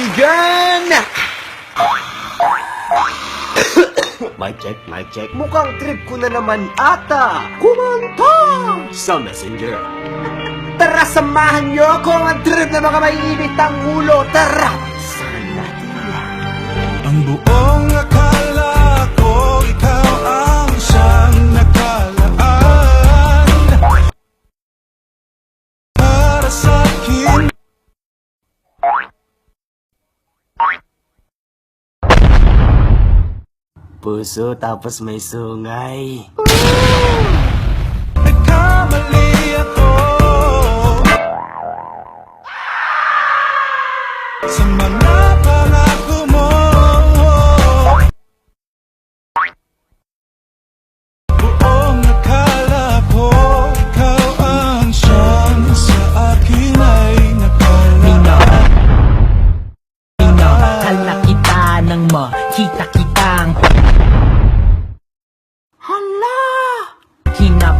kaibigan! mic check, mic check. Mukhang trip ko na naman ata. Kumanta! Sa messenger. Tara, samahan niyo ako ang trip na mga mainit ang ulo. Tara! Puso tapos may sungay. Nagkamali ako Sa mga pangako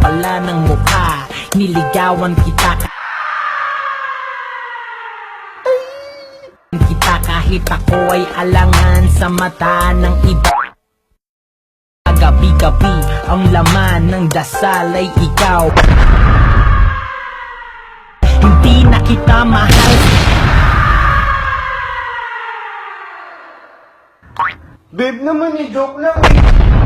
pala ng mukha. Niligawan kita Kita kahit ako ay alangan sa mata ng iba. Gabi-gabi ang laman ng dasal ay ikaw. Hindi na kita mahal. Babe naman eh, joke lang eh.